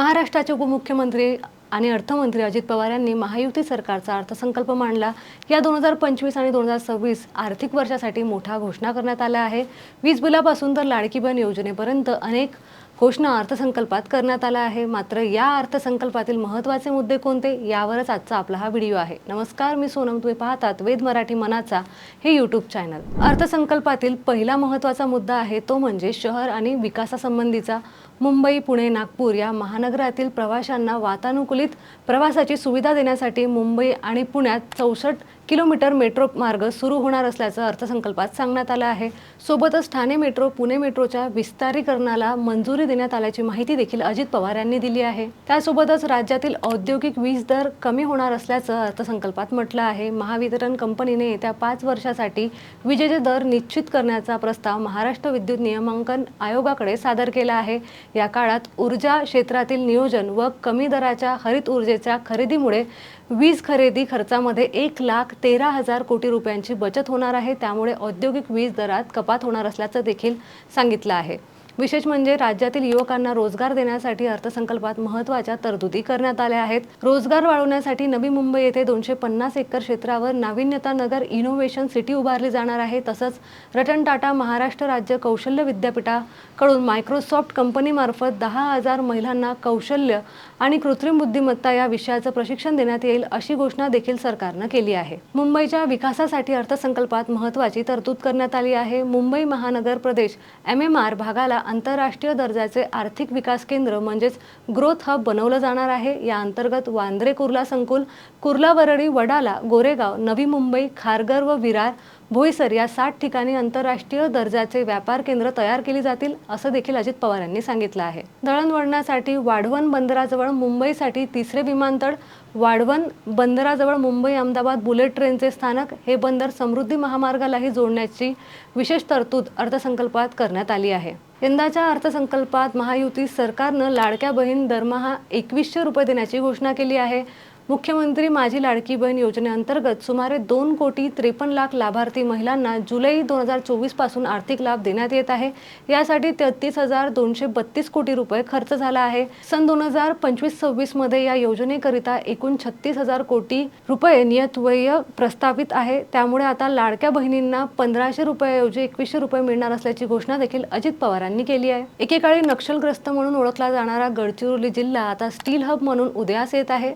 महाराष्ट्राचे उपमुख्यमंत्री आणि अर्थमंत्री अजित पवार यांनी महायुती सरकारचा अर्थसंकल्प मांडला. या दोन हजार पंचवीस आणि दोन हजार सव्वीस आर्थिक वर्षासाठी मोठा घोषणा करण्यात आल्या आहे. वीज बिलापासून तर लाडकी बहीण योजनेपर्यंत अनेक घोषणा अर्थसंकल्पात करण्यात आल्या आहे. मात्र या अर्थसंकल्पातील महत्त्वाचे मुद्दे कोणते यावरच आजचा आपला हा व्हिडिओ आहे. नमस्कार मी सोनम. तुम्ही पाहतात वेद मराठी मनाचा हे यूट्यूब चॅनल अर्थसंकल्पातील पहिला महत्त्वाचा मुद्दा आहे तो म्हणजे शहर आणि विकासासंबंधीचा. मुंबई पुणे नागपूर या महानगरातील प्रवाशांना वातानुकूलित प्रवासाची सुविधा देण्यासाठी मुंबई आणि पुण्यात चौसष्ट किलोमीटर मेट्रो मार्ग सुरू होणार असल्याचं अर्थसंकल्पात सांगण्यात आलं आहे. सोबतच ठाणे मेट्रो पुणे मेट्रोच्या विस्तारीकरणाला मंजुरी देण्यात आल्याची माहिती देखील अजित पवार यांनी दिली आहे. त्यासोबतच राज्यातील औद्योगिक वीज दर कमी होणार असल्याचं अर्थसंकल्पात म्हटलं आहे. महावितरण कंपनीने येत्या पाच वर्षासाठी विजेचे दर निश्चित करण्याचा प्रस्ताव महाराष्ट्र विद्युत नियमांकन आयोगाकडे सादर केला आहे. या काळात ऊर्जा क्षेत्रातील नियोजन व कमी दराच्या हरित ऊर्जेच्या खरेदीमुळे वीज खरेदी खर्चामध्ये एक लाख तेरा हजार कोटी रुपयांची बचत होणार आहे. त्यामुळे औद्योगिक वीज दरात कपात होणार असल्याचं देखील सांगितलं आहे. विशेष म्हणजे राज्यातील युवकांना रोजगार देण्यासाठी अर्थसंकल्पात महत्त्वाच्या तरतुदी करण्यात आल्या आहेत. रोजगार वाढवण्यासाठी नवी मुंबई येथे दोनशे पन्नास एकर क्षेत्रावर नाविन्यता नगर इनोव्हेशन सिटी उभारली जाणार आहे. तसंच रतन टाटा महाराष्ट्र राज्य कौशल्य विद्यापीठाकडून मायक्रोसॉफ्ट कंपनीमार्फत दहा हजार महिलांना कौशल्य आणि कृत्रिम बुद्धिमत्ता या विषयाचं प्रशिक्षण देण्यात येईल अशी घोषणा देखील सरकारनं केली आहे. मुंबईच्या विकासासाठी अर्थसंकल्पात महत्त्वाची तरतूद करण्यात आली आहे. मुंबई महानगर प्रदेश एम एम आर भागाला आंतरराष्ट्रीय दर्जाचे आर्थिक विकास केंद्र म्हणजेच ग्रोथ हब बनवलं जाणार आहे. या अंतर्गत वांद्रे कुर्ला संकुल कुर्ला वरळी वडाला गोरेगाव नवी मुंबई खारघर व विरार भोईसर या सात ठिकाणी आंतरराष्ट्रीय दर्जाचे व्यापार केंद्र तयार केली जातील असं देखील अजित पवार यांनी सांगितलं आहे. दळणवळणासाठी वाढवण बंदराजवळ मुंबईसाठी तिसरे विमानतळ वाढवण बंदराजवळ मुंबई अहमदाबाद बुलेट ट्रेनचे स्थानक हे बंदर समृद्धी महामार्गालाही जोडण्याची विशेष तरतूद अर्थसंकल्पात करण्यात आली आहे. यंदाच्या अर्थसंकल्पात महायुती सरकारनं लाडक्या बहीण दरमहा एकवीसशे रुपये देण्याची घोषणा केली आहे. मुख्यमंत्री माझी लाडकी बहीण योजनेअंतर्गत सुमारे दोन कोटी त्रेपन्न लाख लाभार्थी महिलांना जुलै दोन हजार चोवीसपासून आर्थिक लाभ देण्यात येत आहे. यासाठी तेहतीस हजार दोनशे बत्तीस कोटी रुपये खर्च झाला आहे. सन दोन हजार पंचवीस सव्वीसमध्ये या योजनेकरिता एकूण छत्तीस हजार कोटी रुपये नियतव्यय प्रस्तावित आहे. त्यामुळे आता लाडक्या बहिणींना पंधराशे रुपयाऐवजी एकवीसशे रुपये मिळणार असल्याची घोषणा देखील अजित पवारांनी केली आहे. एकेकाळी नक्षलग्रस्त म्हणून ओळखला जाणारा गडचिरोली जिल्हा आता स्टील हब म्हणून उदयास येत आहे.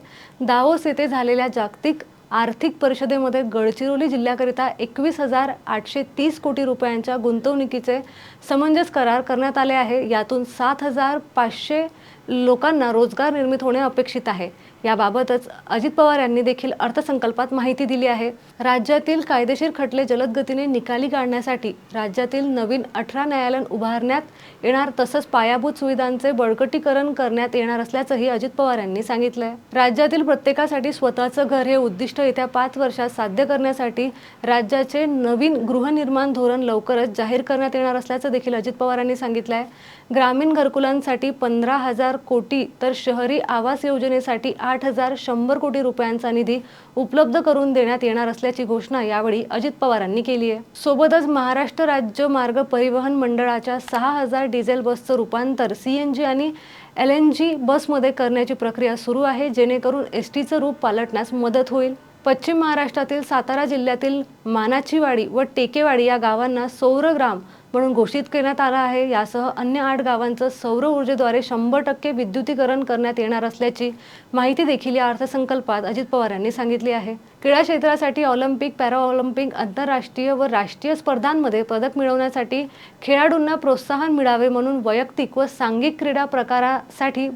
दावोस येथे झालेल्या जागतिक आर्थिक परिषदेमध्ये गडचिरोली जिल्ह्याकरिता एकवीस हजार आठशे तीस कोटी रुपयांच्या गुंतवणुकीचे समंजस करार करण्यात आले आहे. यातून सात हजार पाचशे लोकांना रोजगार निर्मित होणे अपेक्षित आहे. याबाबतच अजित पवार यांनी देखील अर्थसंकल्पात माहिती दिली आहे. राज्यातील कायदेशीर खटले जलद गतीने निकाली काढण्यासाठी राज्यातील नवीन अठरा न्यायालयं उभारण्यात येणार तसंच पायाभूत सुविधांचे बळकटीकरण करण्यात येणार असल्याचंही अजित पवार यांनी सांगितलंय. राज्यातील प्रत्येकासाठी स्वतःचं घर हे उद्दिष्ट येत्या पाच वर्षात साध्य करण्यासाठी राज्याचे नवीन गृहनिर्माण धोरण लवकरच जाहीर करण्यात येणार असल्याचं देखील अजित पवार यांनी सांगितलं आहे ग्रामीण घरकुलांसाठी पंधरा हजार कोटी तर शहरी आवास योजनेसाठी आठ हजार शंभर कोटी रुपयांचा निधी उपलब्ध करून देण्यात येणार असल्याची घोषणा यावेळी अजित पवारांनी केली आहे. सोबतच महाराष्ट्र राज्य मार्ग परिवहन मंडळाच्या सहा हजार डिझेल बसचं रूपांतर सी एन जी आणि एल एन जी बसमध्ये करण्याची प्रक्रिया सुरू आहे जेणेकरून एस टीचं रूप पालटण्यास मदत होईल. पश्चिम महाराष्ट्रातील सातारा जिल्ह्यातील मानाचीवाडी व टेकेवाडी या गावांना सौरग्राम म्हणून घोषित करण्यात आलं आहे. यासह अन्य आठ गावांचं सौर ऊर्जेद्वारे शंभर टक्के विद्युतीकरण करण्यात येणार असल्याची माहिती देखील या अर्थसंकल्पात अजित पवार यांनी सांगितली आहे. क्रीडा क्षेत्रासाठी ऑलिम्पिक पॅराऑलिम्पिक आंतरराष्ट्रीय व राष्ट्रीय स्पर्धांमध्ये पदक मिळवण्यासाठी खेळाडूंना प्रोत्साहन मिळावे म्हणून वैयक्तिक व सांघिक क्रीडा प्रकारासाठी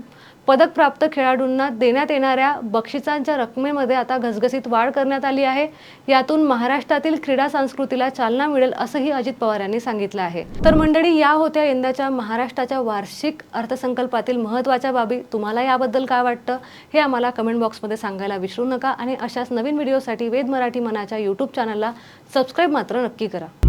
पदकप्राप्त खेळाडूंना देण्यात येणाऱ्या बक्षिसांच्या रकमेमध्ये आता घसघसीत वाढ करण्यात आली आहे. यातून महाराष्ट्रातील क्रीडा संस्कृतीला चालना मिळेल असंही अजित पवार यांनी सांगितलं आहे. तर मंडळी या होत्या यंदाच्या महाराष्ट्राच्या वार्षिक अर्थसंकल्पातील महत्त्वाच्या बाबी. तुम्हाला याबद्दल काय वाटतं? हे आम्हाला कमेंट बॉक्समध्ये सांगायला विसरू नका. आणि अशाच नवीन व्हिडिओसाठी वेद मराठी मनाच्या यूट्यूब चॅनलला सबस्क्राईब मात्र नक्की करा.